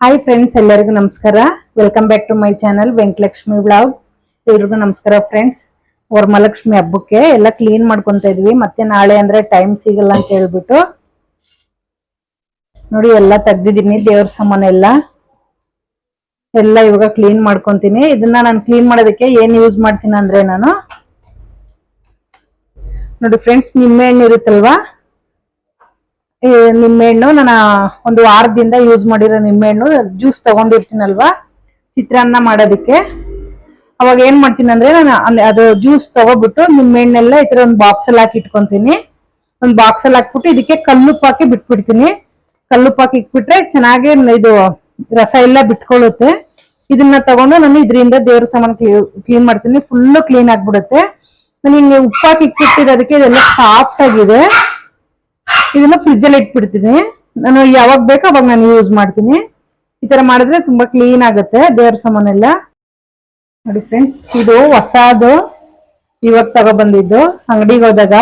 Hi friends ಎಲ್ಲರಿಗೂ ನಮಸ್ಕಾರ. Welcome back to my channel Venkatalakshmi blog ಎಲ್ರಿಗೂ ನಮಸ್ಕಾರ ಫ್ರೆಂಡ್ಸ್ ವರಮಹಾಲಕ್ಷ್ಮಿ ಹಬ್ಬಕ್ಕೆ ಎಲ್ಲ ಕ್ಲೀನ್ ಮಾಡ್ಕೊತಾ ಇದ್ವಿ. ಮತ್ತೆ ನಾಳೆ ಅಂದ್ರೆ ಟೈಮ್ ಸಿಗಲ್ಲ ಅಂತ ಹೇಳ್ಬಿಟ್ಟು ನೋಡಿ, ಎಲ್ಲ ತೆಗ್ದಿದ್ದೀನಿ. ದೇವ್ರ ಸಾಮಾನು ಎಲ್ಲ. ಎಲ್ಲ ಇವಾಗ ಕ್ಲೀನ್ ಮಾಡ್ಕೊತೀನಿ. ಇದನ್ನ ನಾನು ಕ್ಲೀನ್ ಮಾಡೋದಕ್ಕೆ ಏನ್ ಯೂಸ್ ಮಾಡ್ತೀನಿ ಅಂದ್ರೆ ನಾನು. ನೋಡಿ ಫ್ರೆಂಡ್ಸ್ ನಿಂಬೆಹಣ್ಣು ಇರುತ್ತಲ್ವಾ? ನಿಂಬೆಹಣ್ಣು ನಾನು ಒಂದು ವಾರದಿಂದ ಯೂಸ್ ಮಾಡಿರೋ ನಿಂಬೆಹಣ್ಣು ಜ್ಯೂಸ್ ತಗೊಂಡಿರ್ತೀನಲ್ವಾ? ಚಿತ್ರಾನ್ನ ಮಾಡೋದಕ್ಕೆ. ಅವಾಗ ಏನ್ ಮಾಡ್ತೀನಿ ಅಂದ್ರೆ ನಾನು ಅದು ಜ್ಯೂಸ್ ತಗೋಬಿಟ್ಟು ನಿಂಬೆಹಣ್ಣೆಲ್ಲ ಈ ತರ ಒಂದು ಬಾಕ್ಸ್ ಅಲ್ಲಿ ಹಾಕಿ ಇಟ್ಕೊಂತೀನಿ. ಒಂದು ಬಾಕ್ಸ್ ಅಲ್ಲಿ ಹಾಕ್ಬಿಟ್ಟು ಇದಕ್ಕೆ ಕಲ್ಲುಪ್ಪು ಬಿಟ್ಬಿಡ್ತೀನಿ. ಕಲ್ಲುಪ್ಪು ಹಾಕಿ ಇಟ್ಬಿಟ್ರೆ ಚೆನ್ನಾಗಿ ಇದು ರಸ ಎಲ್ಲ ಬಿಟ್ಕೊಳ್ಳುತ್ತೆ. ಇದನ್ನ ತಗೊಂಡು ನಾನು ಇದರಿಂದ ದೇವ್ರ ಸಾಮಾನು ಕ್ಲೀನ್ ಮಾಡ್ತೀನಿ. ಫುಲ್ಲು ಕ್ಲೀನ್ ಆಗ್ಬಿಡುತ್ತೆ. ನಾನು ಹಿಂಗೆ ಉಪ್ಪು ಹಾಕಿ ಇಟ್ಬಿಟ್ಟಿರೋದಕ್ಕೆ ಇದೆಲ್ಲ ಸಾಫ್ಟ್ ಆಗಿದೆ. ಇದನ್ನ ಫ್ರಿಜ್ ಅಲ್ಲಿ ಇಟ್ಬಿಡ್ತೀನಿ. ನಾನು ಯಾವಾಗ ಬೇಕೋ ಅವಾಗ ನಾನು ಯೂಸ್ ಮಾಡ್ತೀನಿ. ಈ ತರ ಮಾಡಿದ್ರೆ ತುಂಬಾ ಕ್ಲೀನ್ ಆಗುತ್ತೆ ದೇವ್ರ ಸಾಮಾನೆಲ್ಲ. ನೋಡಿ ಫ್ರೆಂಡ್ಸ್ ಇದು ಹೊಸದು ಇವಾಗ ತಗೋ ಬಂದಿದ್ದು ಅಂಗಡಿಗೆ ಹೋದಾಗ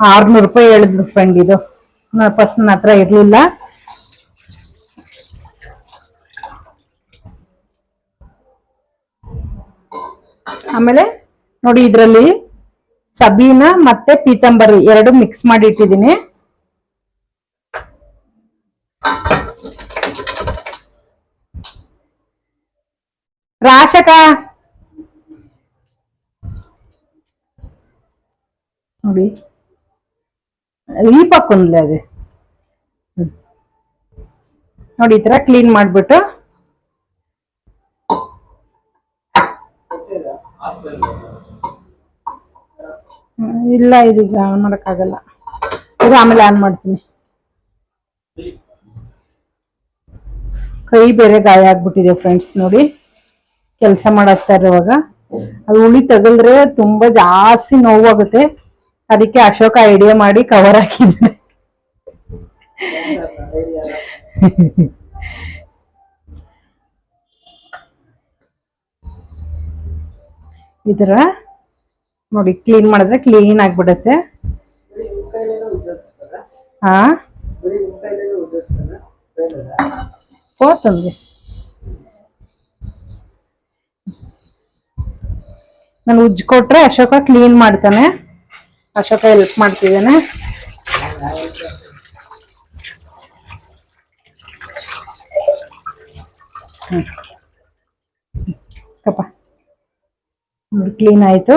ಆರ್ನೂರು ರೂಪಾಯಿ ಹೇಳಿದ್ರು ಫ್ರೆಂಡ್ ಇದು. ಫಸ್ಟ್ ನನ್ನ ಹತ್ರ ಇರ್ಲಿಲ್ಲ. ಆಮೇಲೆ ನೋಡಿ ಇದ್ರಲ್ಲಿ ಸಬೀನ ಮತ್ತೆ ಪೀತಂಬರಿ ಎರಡು ಮಿಕ್ಸ್ ಮಾಡಿ ಇಟ್ಟಿದ್ದೀನಿ ರಾಶಕ! ನೋಡಿ. ಹಾಕೊಂಡ್ಲೆ ಅದು. ನೋಡಿ, ಈ ತರ ಕ್ಲೀನ್ ಮಾಡ್ಬಿಟ್ಟು ಇಲ್ಲ ಇದೀಗ ಆನ್ ಮಾಡಕ್ಕಾಗಲ್ಲ ಇದು ಆಮೇಲೆ ಆನ್ ಮಾಡ್ತೀನಿ. ಕೈ ಬೇರೆ ಗಾಯ ಆಗ್ಬಿಟ್ಟಿದೆ ಫ್ರೆಂಡ್ಸ್ ನೋಡಿ. ಕೆಲಸ ಮಾಡಾಕ್ತಾ ಇರುವಾಗ. ಅದು ಉಳಿ ತಗಲ್ರೆ ತುಂಬಾ ಜಾಸ್ತಿ ನೋವಾಗುತ್ತೆ. ಅದಕ್ಕೆ ಅಶೋಕ ಐಡಿಯಾ ಮಾಡಿ ಕವರ್ ಹಾಕಿದ್ದೆ ತರ ನೋಡಿ ಕ್ಲೀನ್ ಮಾಡಿದ್ರೆ ಕ್ಲೀನ್ ಆಗ್ಬಿಡತ್ತೆ. ಹಾ ಹೋತಂದೆ ನಾನು ಉಜ್ಜಿ ಕೊಟ್ರೆ ಅಶೋಕ ಕ್ಲೀನ್ ಮಾಡ್ತಾನೆ. ಅಶೋಕ ಹೆಲ್ಪ್ ಮಾಡ್ತಿದ್ದಾನೆ. ಕಪ್ಪ. ನೋಡಿ ಕ್ಲೀನ್ ಆಯ್ತು.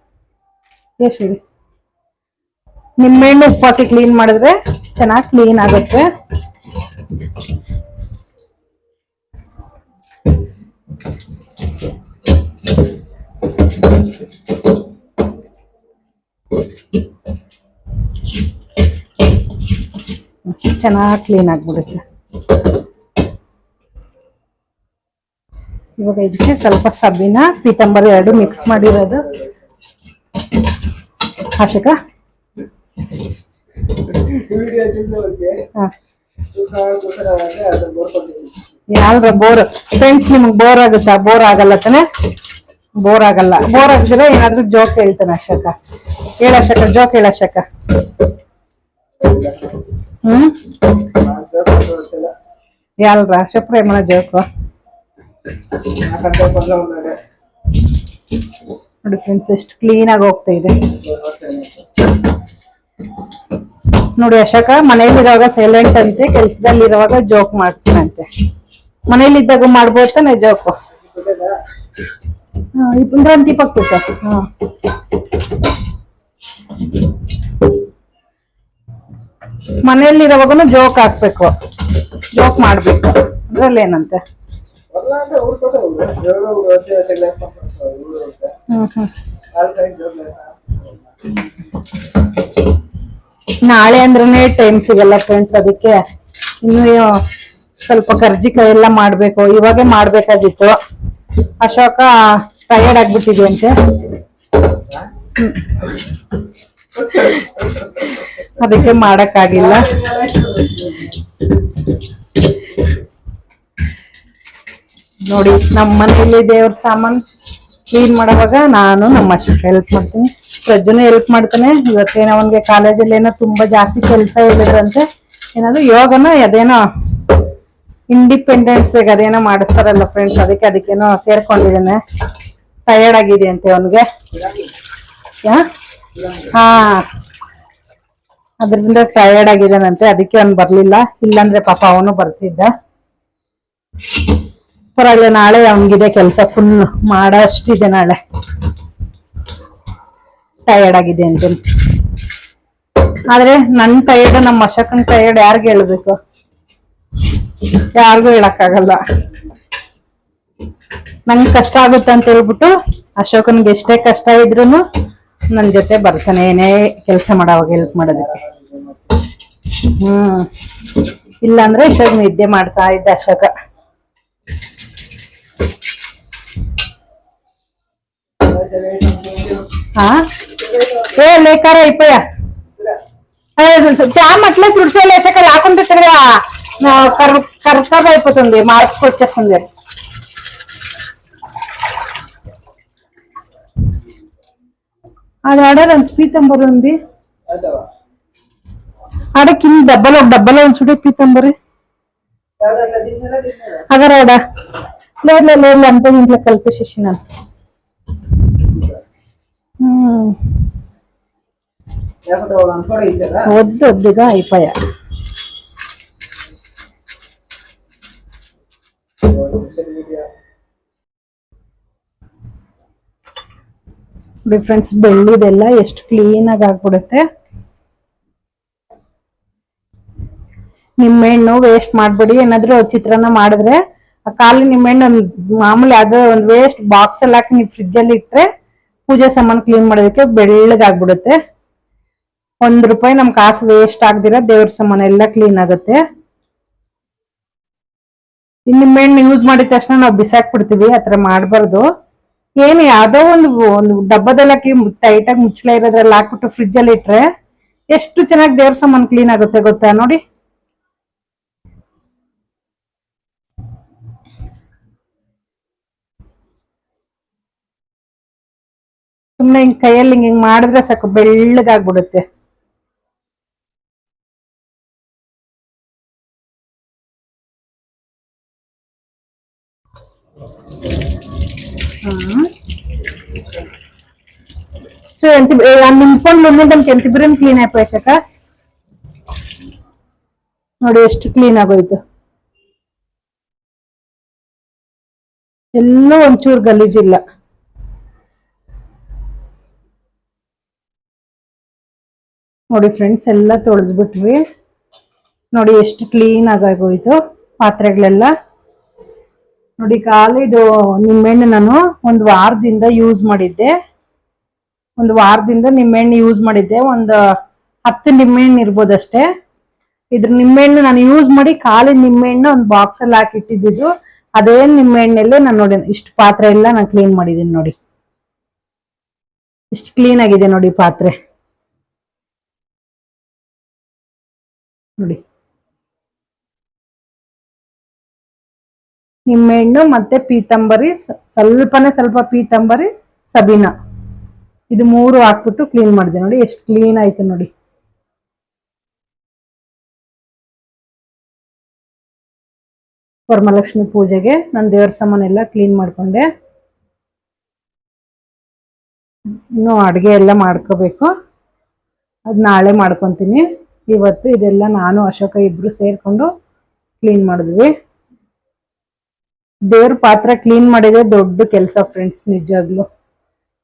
ಕೇಶಿಡಿ ನಿಮ್ಮೆಣ್ಣು ಉಪ್ಪು ಹಾಕಿ ಕ್ಲೀನ್ ಮಾಡಿದ್ರೆ ಚೆನ್ನಾಗಿ ಕ್ಲೀನ್ ಆಗುತ್ತೆ. ಚೆನ್ನಾಗಿ ಕ್ಲೀನ್ ಆಗ್ಬಿಡುತ್ತೆ. ಇವಾಗ ಇದಕ್ಕೆ ಸ್ವಲ್ಪ ಸಬ್ಬಿನ, ಪೀತಾಂಬರಿ ಎರಡು ಮಿಕ್ಸ್ ಮಾಡಿರೋದು. ಶಾಸಕ? ಅಲ್ರ ಬೋರ್? ಫ್ರೆಂಡ್ಸ್ ನಿಮ್ಗೆ ಬೋರ್ ಆಗುತ್ತಾ? ಬೋರ್ ಆಗಲ್ಲ ತಾನೆ? ಬೋರ್ ಆಗಲ್ಲ. ಬೋರ್ ಆಗಿದ್ರೆ ಏನಾದ್ರೂ ಜೋಕ್ ಹೇಳ್ತಾನೆ ಅಶಕ. ಹೇಳ ಅಶಕ ಜೋಕ್ ಹೇಳ ಅಶಕ. ಹ್ಮ್? ಯಾಲ್ರ? ಶಪ್ರ ಜೋಕು ನೋಡಿ ಫ್ರೆಂಡ್ಸ್ ಎಷ್ಟು ಕ್ಲೀನ್ ಆಗಿ ಹೋಗ್ತಾ ಇದೆ. ನೋಡಿ ಅಶಾಕ ಮನೇಲಿರುವಾಗ ಸೈಲೆಂಟ್ ಅಂತೆ ಕೆಲಸದಲ್ಲಿ ಇರುವಾಗ ಜೋಕ್ ಮಾಡ್ತಾನಂತೆ ಮನೇಲಿ ಇದ್ದಾಗ ಮಾಡ್ಬೋದು ತಾನೆ ಜೋಕು ಅಂದ್ರೆ ದೀಪಕ್ ಪುಟ್ಟ ಮನೆಯಲ್ಲಿರುವಾಗನು ಜೋಕ್ ಹಾಕ್ಬೇಕು. ಜೋಕ್ ಮಾಡ್ಬೇಕು. ಅದ್ರಲ್ಲಿ ಏನಂತೆ? ಹ್ಮ್ ಹ್ಮ್. ನಾಳೆ ಅಂದ್ರೇನೆ ಟೈಮ್ ಸಿಗಲ್ಲ ಫ್ರೆಂಡ್ಸ್ ಅದಕ್ಕೆ. ಇನ್ನು ಸ್ವಲ್ಪ ಕರ್ಜಿಕಾಯಿ ಎಲ್ಲ ಮಾಡ್ಬೇಕು. ಇವಾಗೆ ಮಾಡ್ಬೇಕಾಗಿತ್ತು. ಅಶೋಕ ಟಯರ್ಡ್ ಆಗ್ಬಿಟ್ಟಿದೆ ಅಂತೆ ಹ್ಮ್. ಅದಕ್ಕೆ ಮಾಡಕ್ಕಾಗಿಲ್ಲ. ನೋಡಿ ನಮ್ಮ ಮನೆಯಲ್ಲಿ ದೇವ್ರ ಸಾಮಾನ್ ಕ್ಲೀನ್ ಮಾಡುವಾಗ ನಾನು ನಮ್ಮ ಅಶೋಕ ಹೆಲ್ಪ್ ಮಾಡ್ತೀನಿ. ಪ್ರಜ್ಜುನು ಹೆಲ್ಪ್ ಮಾಡ್ತಾನೆ. ಇವತ್ತೇನೋ ಅವನ್ಗೆ ಕಾಲೇಜಲ್ಲಿ ಏನೋ ತುಂಬಾ ಜಾಸ್ತಿ ಕೆಲಸ ಹೇಳಿದ್ರಂತೆ ಏನಾದ್ರು ಯೋಗನ ಅದೇನೋ ಇಂಡಿಪೆಂಡೆನ್ಸ್ ಅದೇನೋ ಮಾಡಿಸ್ತಾರಲ್ಲ ಫ್ರೆಂಡ್ಸ್ ಅದಕ್ಕೆ ಅದಕ್ಕೇನೋ ಸೇರ್ಕೊಂಡಿದ್ದಾನೆ. ಟಯರ್ಡ್ ಆಗಿದೆ ಅಂತೆ ಅವನ್ಗೆ ಹಾ. ಅದರಿಂದ ಟಯರ್ಡ್ ಆಗಿದ್ದಾನಂತೆ, ಅದಕ್ಕೆ ಅವ್ನು ಬರ್ಲಿಲ್ಲ. ಇಲ್ಲಾಂದ್ರೆ ಪಾಪ ಅವನು ಬರ್ತಿದ್ದ. ಪರವಾಗಿಲ್ಲ, ನಾಳೆ ಅವನಿಗಿದೆ ಕೆಲಸ ಫುಲ್ ಮಾಡಷ್ಟಿದೆ ನಾಳೆ. ಟಯರ್ಡ್ ಆಗಿದೆ ಅಂತ. ಆದ್ರೆ ನನ್ ಟಯರ್ಡ್ ನಮ್ಮ ಅಶೋಕನ್ ಟಯರ್ಡ್ ಯಾರಿಗ್ ಹೇಳ್ಬೇಕು? ಯಾರಿಗೂ ಹೇಳಕ್ಕಾಗಲ್ಲ. ನಂಗ್ ಕಷ್ಟ ಆಗುತ್ತೆ ಅಂತ ಹೇಳ್ಬಿಟ್ಟು ಅಶೋಕನ್ಗೆ ಎಷ್ಟೇ ಕಷ್ಟ ಇದ್ರು ನನ್ ಜೊತೆ ಬರ್ತಾನೆ, ಏನೇ ಕೆಲಸ ಮಾಡೋವಾಗ ಹೆಲ್ಪ್ ಮಾಡೋದಕ್ಕೆ. ಹ್ಮ್. ಇಲ್ಲಾಂದ್ರೆ ಇಷ್ಟ ನಿದ್ದೆ ಮಾಡ್ತಾ ಇದ್ದ ಅಶೋಕ. ಹಾ ఏ లేకారా అయిపోయా. జామ్ అట్లే తుడిచేలు వేసాక లేకుండా ఇక్కడ కర్ కర్కబ్ అయిపోతుంది. మార్పు వచ్చేస్తుంది. అది ఆడ పీతంబరి ఉంది. ఆడ కింద డబ్బలో డబ్బలో ఉంచుడే పీతంబరి అదరాడా లేదు లేదు లేదు అంత ఇంట్లో కలిపేసేసినాను వద్దు వద్దుగా అయిపోయా ನೋಡಿ ಫ್ರೆಂಡ್ಸ್ ಬೆಳ್ಳಿದೆಲ್ಲ ಎಷ್ಟು ಕ್ಲೀನ್ ಆಗಿ ಆಗ್ಬಿಡುತ್ತೆ ನಿಂಬೆಹಣ್ಣು ವೇಸ್ಟ್ ಮಾಡ್ಬೇಡಿ ಏನಾದ್ರು ಚಿತ್ರಾನ್ನ ಮಾಡಿದ್ರೆ ಆ ಖಾಲಿ ನಿಂಬೆಹಣ್ಣು ಒಂದ್ ಮಾಮೂಲಿ ಅದು ಒಂದ್ ವೇಸ್ಟ್ ಬಾಕ್ಸ್ ಅಲ್ಲಿ ಹಾಕಿ ನೀವು ಫ್ರಿಜ್ ಅಲ್ಲಿ ಇಟ್ರೆ ಪೂಜೆ ಸಾಮಾನು ಕ್ಲೀನ್ ಮಾಡೋದಕ್ಕೆ ಬೆಳ್ಳಗಾಗ್ಬಿಡುತ್ತೆ ಒಂದ್ ರೂಪಾಯಿ ನಮ್ ಕಾಸು ವೇಸ್ಟ್ ಆಗ್ದಿರ ದೇವ್ರ ಸಾಮಾನು ಎಲ್ಲ ಕ್ಲೀನ್ ಆಗುತ್ತೆ. ನಿಂಬೆಹಣ್ಣು ಯೂಸ್ ಮಾಡಿದ ತಕ್ಷಣ ನಾವು ಬಿಸಾಕ್ಬಿಡ್ತೀವಿ ಆತರ ಮಾಡ್ಬಾರ್ದು. ಏನು ಯಾವ್ದೋ ಒಂದು ಒಂದು ಡಬ್ಬದಲ್ಲಿ ಟೈಟ್ ಆಗಿ ಮುಚ್ಚಳ ಇರೋದ್ರಲ್ಲಿ ಹಾಕ್ಬಿಟ್ಟು ಫ್ರಿಜ್ ಅಲ್ಲಿ ಇಟ್ರೆ ಎಷ್ಟು ಚೆನ್ನಾಗಿ ದೇವ್ರ ಸಾಮಾನು ಕ್ಲೀನ್ ಆಗುತ್ತೆ ಗೊತ್ತಾ ನೋಡಿ. ಸುಮ್ಮನೆ ಹಿಂಗ್ ಕೈಯಲ್ಲಿ ಹಿಂಗೆ ಹಿಂಗ್ ಮಾಡಿದ್ರೆ ಸಾಕು, ಬೆಳ್ಳಗಾಗ್ಬಿಡುತ್ತೆ. సో ఎంత ನಿಂತ್ಕೊಂಡು ಮುಂದೆ ఎంత ಇಬ್ಬರೂ ಕ್ಲೀನ್ ಆಯ್ಪೋಯ್ತಕ್ಕ ನೋಡಿ ಎಷ್ಟು ಕ್ಲೀನ್ ಆಗೋಯ್ತು ಎಲ್ಲೂ ಒಂಚೂರು ಗಲೀಜಿಲ್ಲ ನೋಡಿ ಫ್ರೆಂಡ್ಸ್ ಎಲ್ಲ ತೊಳೆದ್ಬಿಟ್ವಿ ನೋಡಿ ಎಷ್ಟು ಕ್ಲೀನ್ ಆಗೋಯ್ತು ಪಾತ್ರೆಗಳೆಲ್ಲ ನೋಡಿ, ಕಾಲಿದು ನಿಂಬೆಹಣ್ಣು ನಾನು ಒಂದು ವಾರದಿಂದ ಯೂಸ್ ಮಾಡಿದ್ದೆ. ಒಂದು ವಾರದಿಂದ ನಿಂಬೆಹಣ್ಣು ಯೂಸ್ ಮಾಡಿದ್ದೆ. ಒಂದು ಹತ್ತು ನಿಂಬೆಹಣ್ಣು ಇರ್ಬೋದಷ್ಟೇ ಇದ್ರ ನಿಂಬೆಹಣ್ಣು ನಾನು ಯೂಸ್ ಮಾಡಿ ಖಾಲಿ ನಿಂಬೆಹಣ್ಣು ಒಂದು ಬಾಕ್ಸ್ ಅಲ್ಲಿ ಹಾಕಿ ಇಟ್ಟಿದ್ದು ಅದೇ ನಿಂಬೆಹಣ್ಣಲ್ಲೇ ನಾನು ನೋಡಿ, ಇಷ್ಟು ಪಾತ್ರೆ ಎಲ್ಲ ನಾನು ಕ್ಲೀನ್ ಮಾಡಿದ್ದೀನಿ ನೋಡಿ. ಇಷ್ಟು ಕ್ಲೀನ್ ಆಗಿದೆ ನೋಡಿ ಪಾತ್ರೆ. ನೋಡಿ. ನಿಂಬೆಹಣ್ಣು ಮತ್ತೆ ಪೀತಂಬರಿ ಸ್ವಲ್ಪನೇ ಸ್ವಲ್ಪ ಪೀತಂಬರಿ, ಸಬೀನ. ಇದು ಮೂರು ಹಾಕ್ಬಿಟ್ಟು ಕ್ಲೀನ್ ಮಾಡಿದೆ ನೋಡಿ, ಎಷ್ಟು ಕ್ಲೀನ್ ಆಯ್ತು ನೋಡಿ. ವರಮಹಾಲಕ್ಷ್ಮಿ ಪೂಜೆಗೆ ನಾನು ದೇವ್ರ ಸಾಮಾನೆಲ್ಲ ಕ್ಲೀನ್ ಮಾಡಿಕೊಂಡೆ. ಇನ್ನು ಅಡುಗೆ ಎಲ್ಲ ಮಾಡ್ಕೋಬೇಕು. ಅದು ನಾಳೆ ಮಾಡ್ಕೊತೀನಿ. ಇವತ್ತು ಇದೆಲ್ಲ ನಾನು, ಅಶೋಕ ಇಬ್ಬರು ಸೇರಿಕೊಂಡು ಕ್ಲೀನ್ ಮಾಡಿದ್ವಿ. ದೇವ್ರ ಪಾತ್ರ ಕ್ಲೀನ್ ಮಾಡಿದ್ರೆ ದೊಡ್ಡ ಕೆಲಸ ಫ್ರೆಂಡ್ಸ್ ನಿಜಾಗ್ಲು.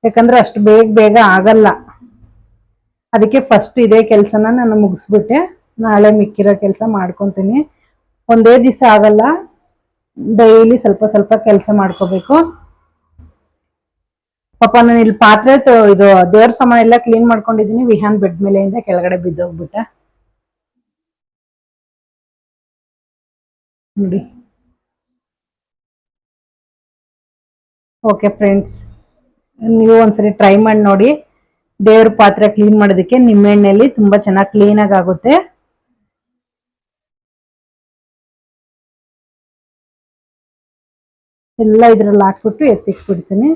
ಯಾಕಂದ್ರೆ ಅಷ್ಟು ಬೇಗ ಬೇಗ ಆಗಲ್ಲ. ಅದಕ್ಕೆ ಫಸ್ಟ್ ಇದೇ ಕೆಲಸನ ನಾನು ಮುಗಿಸ್ಬಿಟ್ಟೆ. ನಾಳೆ ಮಿಕ್ಕಿರೋ ಕೆಲಸ ಮಾಡ್ಕೊತೀನಿ. ಒಂದೇ ದಿವಸ ಆಗಲ್ಲ. ಡೈಲಿ ಸ್ವಲ್ಪ ಸ್ವಲ್ಪ ಕೆಲಸ ಮಾಡ್ಕೋಬೇಕು. ಪಾಪ ನಾನು ಇಲ್ಲಿ ಪಾತ್ರೆ ಇದು ದೇವ್ರ ಸಾಮಾನು ಎಲ್ಲ ಕ್ಲೀನ್ ಮಾಡ್ಕೊಂಡಿದ್ದೀನಿ ವಿಹಾನ್ ಬೆಡ್ ಮೇಲೆಯಿಂದ ಕೆಳಗಡೆ ಬಿದ್ದೋಗ್ಬಿಟ್ಟ. ನೋಡಿ. ಓಕೆ ಫ್ರೆಂಡ್ಸ್ ನೀವು ಒಂದ್ಸರಿ ಟ್ರೈ ಮಾಡಿ ನೋಡಿ. ದೇವ್ರ ಪಾತ್ರೆ ಕ್ಲೀನ್ ಮಾಡೋದಕ್ಕೆ ನಿಮ್ಮೆಣ್ಣೆಯಲ್ಲಿ ತುಂಬಾ ಚೆನ್ನಾಗಿ ಕ್ಲೀನಾಗಿ ಆಗುತ್ತೆ. ಎಲ್ಲ ಇದ್ರಲ್ಲಿ ಹಾಕ್ಬಿಟ್ಟು ಎತ್ತಿಕ್ಬಿಡ್ತೀನಿ